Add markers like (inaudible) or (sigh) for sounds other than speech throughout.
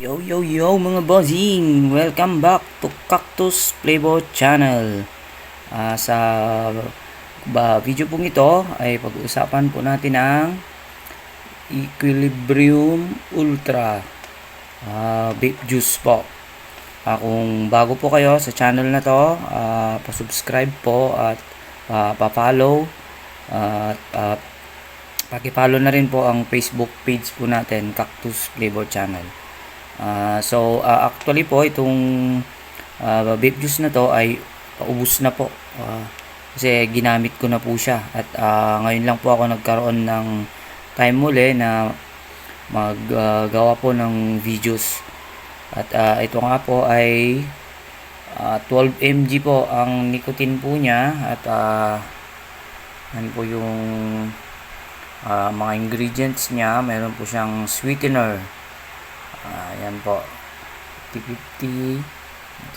Yo yo yo mga bossing! Welcome back to Cactus Playboy Channel. Ah, sa ba, video pong ito ay pag-uusapan po natin ang Equilibrium Ultra ah, Vape Juice po. Ah, kung bago po kayo sa channel na to, ah, pa-subscribe po at ah, pa-follow at ah, paki-follow na rin po ang Facebook page po natin, Cactus Flavor Channel. Ah, so ah, actually po itong ah, vape juice na to ay paubos na po. Ah, kasi ginamit ko na po siya at ah, ngayon lang po ako nagkaroon ng time muli na maggawa po ng videos. At ah, ito nga po ay ah, 12 mg po ang nicotine po niya at ah, yan po yung ah, mga ingredients niya. Meron po siyang sweetener. Ah, yan po. 50-50.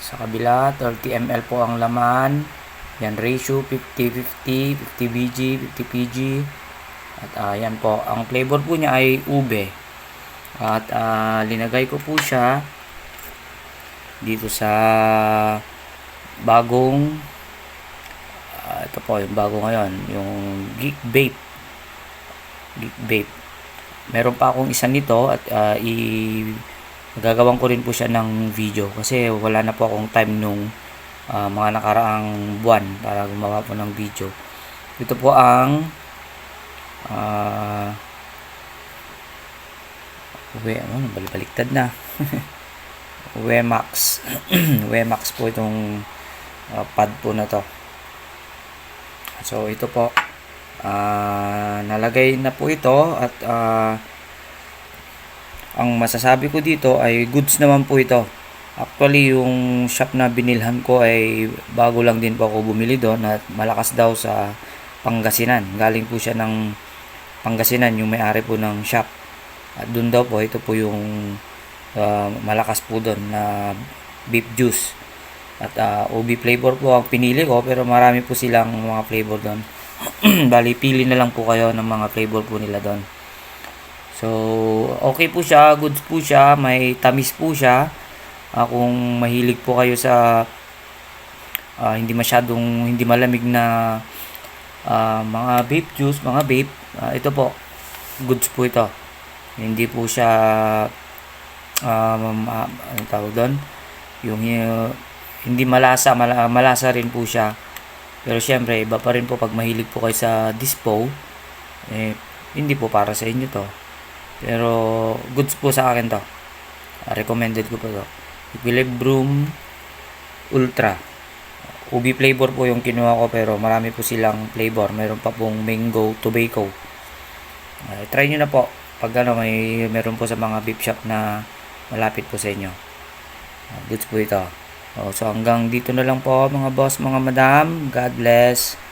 Sa kabila, 30 ml po ang laman. Yan, ratio 50-50, 50 BG, 50 PG. At ah, yan po, ang flavor po niya ay ube. At ah, linagay ko po siya dito sa bagong ah, ito po yung bago ngayon, yung Geek Vape. Geek Vape. Meron pa akong isa nito at ah, i gagawin ko rin po siya ng video kasi wala na po akong time nung ah, mga nakaraang buwan para gumawa po ng video. Ito po ang ah we, ano, baliktad na. (laughs) Wemax. (clears throat) Wemax po itong ah, pad po na to. So ito po ah, nalagay na po ito at ah, ang masasabi ko dito ay goods naman po ito. Actually, yung shop na binilhan ko ay bago lang din po ako bumili doon at malakas daw sa Pangasinan. Galing po siya ng Pangasinan, yung may-ari po ng shop. At doon daw po, ito po yung ah, malakas po doon na beef juice. At ah, OB flavor po ang pinili ko pero marami po silang mga flavor doon. (clears throat) Bali, pili na lang po kayo ng mga flavor po nila doon. So, okay po siya, goods po siya, may tamis po siya. Ah, kung mahilig po kayo sa ah, hindi masyadong hindi malamig na ah, mga vape juice, mga vape, ah, ito po, goods po ito. Hindi po siya um, ah, ano tawag doon? Yung uh, hindi malasa, mala- malasa rin po siya. Pero syempre, iba pa rin po pag mahilig po kayo sa dispo, eh, hindi po para sa inyo to. Pero goods po sa akin to. Ah, recommended ko po to. Equilibrium Ultra. Ubi flavor po yung kinuha ko pero marami po silang flavor. Meron pa pong mango, tobacco. Uh, try nyo na po. Pag ano, may meron po sa mga beef shop na malapit po sa inyo. Ah, goods po ito. Oh, so hanggang dito na lang po mga boss, mga madam. God bless.